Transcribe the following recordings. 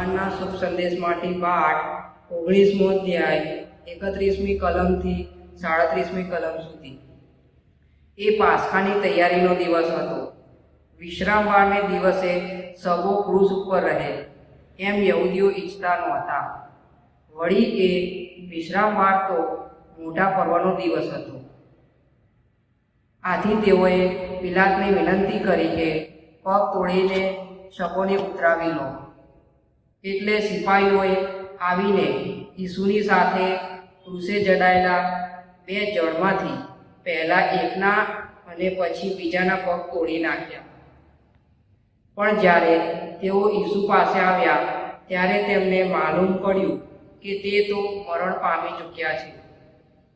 ભગવાનના શુભ સંદેશમાંથી પાઠ ઓગણીસમો અધ્યાય, એકત્રીસમી કલમથી સાડત્રીસમી કલમ સુધી. એ પાસખાની તૈયારીનો દિવસ હતો. વિશ્રામવારને દિવસે સૌ ક્રૂસ ઉપર રહે એમ યહૂદીઓ ઈચ્છતા નહોતા. વળી એ વિશ્રામવાર તો મોટા પર્વનો દિવસ હતો. આથી તેઓએ પિલાતને વિનંતી કરી કે પગ તોડીને શકોને ઉતરાવી લો. એટલે સિપાહીઓએ આવીને ઈસુની સાથે ક્રુસે જડાયેલા બે જળમાંથી પહેલા એકના અને પછી બીજાના પગ તોડી નાખ્યા. પણ જ્યારે તેઓ ઈસુ પાસે આવ્યા, ત્યારે તેમને માલુમ પડ્યું કે તે તો મરણ પામી ચૂક્યા છે.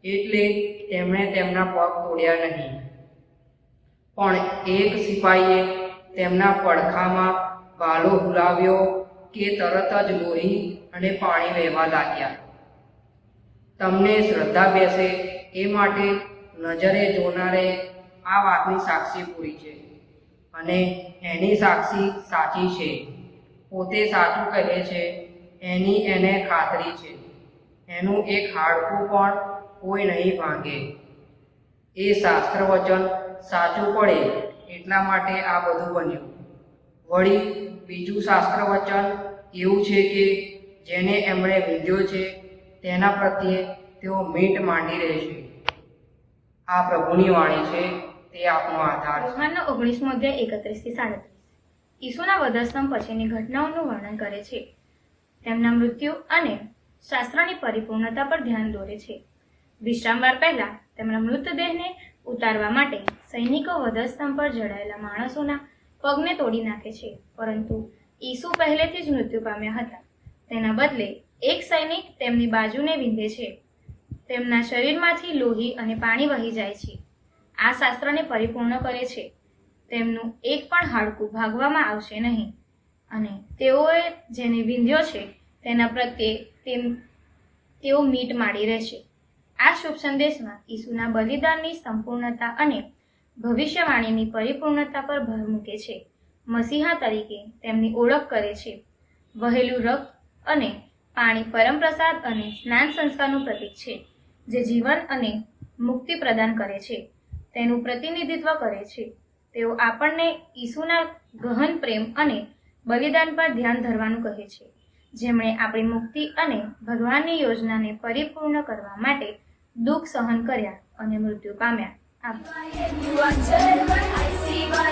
એટલે તેમણે તેમના પગ તોડ્યા નહીં. પણ એક સિપાહીએ તેમના પડખામાં ભાલો હુલાવ્યો કે તરત જ લોહી અને પાણી વહેવા લાગ્યા. તમને શ્રદ્ધા બેસે એ માટે નજરે જોનારે આ વાતની સાક્ષી પૂરી છે. અને એની સાક્ષી સાચી છે. પોતે સાચું કહે છે, એની એને ખાતરી છે. એનું એક હાડકું પણ કોઈ નહીં ભાંગે. એ શાસ્ત્ર વચન સાચું પડે એટલા માટે આ બધું બન્યું. વળી બીજું શાસ્ત્ર વચન એવું છે કે જેને એમણે વિંધ્યો છે, તેના પ્રત્યે તેઓ મીટ માંડી રહેશે આ પ્રભુની વાણી છે, તે આપનો આધાર યોહાનનો ઓગણીસમો અધ્યાય એકત્રીસથી સાડત્રીસ. ઈસુના વધસ્તંભ પછીની ઘટનાઓનું વર્ણન કરે છે. તેમના મૃત્યુ અને શાસ્ત્રની પરિપૂર્ણતા પર ધ્યાન દોરે છે. વિશ્રામવાર પહેલા તેમના મૃતદેહને ઉતારવા માટે સૈનિકો વધસ્તંભ પર જડાયેલા માણસોના પગને તોડી નાખે છે. પરંતુ ઈસુ પહેલેથી જ મૃત્યુ પામ્યા હતા. તેના બદલે એક સૈનિક તેમની બાજુને વિંધે છે. તેમના શરીરમાંથી લોહી અને પાણી વહી જાય છે. આ શાસ્ત્રને પરિપૂર્ણ કરે છે. તેમનું એક પણ હાડકું ભાગવામાં આવશે નહીં. અને તેઓએ જેને વિંધ્યો છે, તેના પ્રત્યે તેમ, તેઓ મીટ માડી રહેશે. આ શુભ સંદેશમાં ઈસુના બલિદાનની સંપૂર્ણતા અને ભવિષ્યવાણીની પરિપૂર્ણતા પર ભાર મૂકે છે. મસીહા તરીકે તેમની ઓળખ કરે છે. વહેલું રક્ત અને પાણી પરમપ્રસાદ અને સ્નાન સંસ્કારનું પ્રતીક છે, જે જીવન અને મુક્તિ પ્રદાન કરે છે. તેનું પ્રતિનિધિત્વ કરે છે. તેઓ આપણને ઈસુના ગહન પ્રેમ અને બલિદાન પર ધ્યાન ધરવાનું કહે છે, જેમણે આપણી મુક્તિ અને ભગવાનની યોજનાને પરિપૂર્ણ કરવા માટે દુઃખ સહન કર્યા અને મૃત્યુ પામ્યા. I see.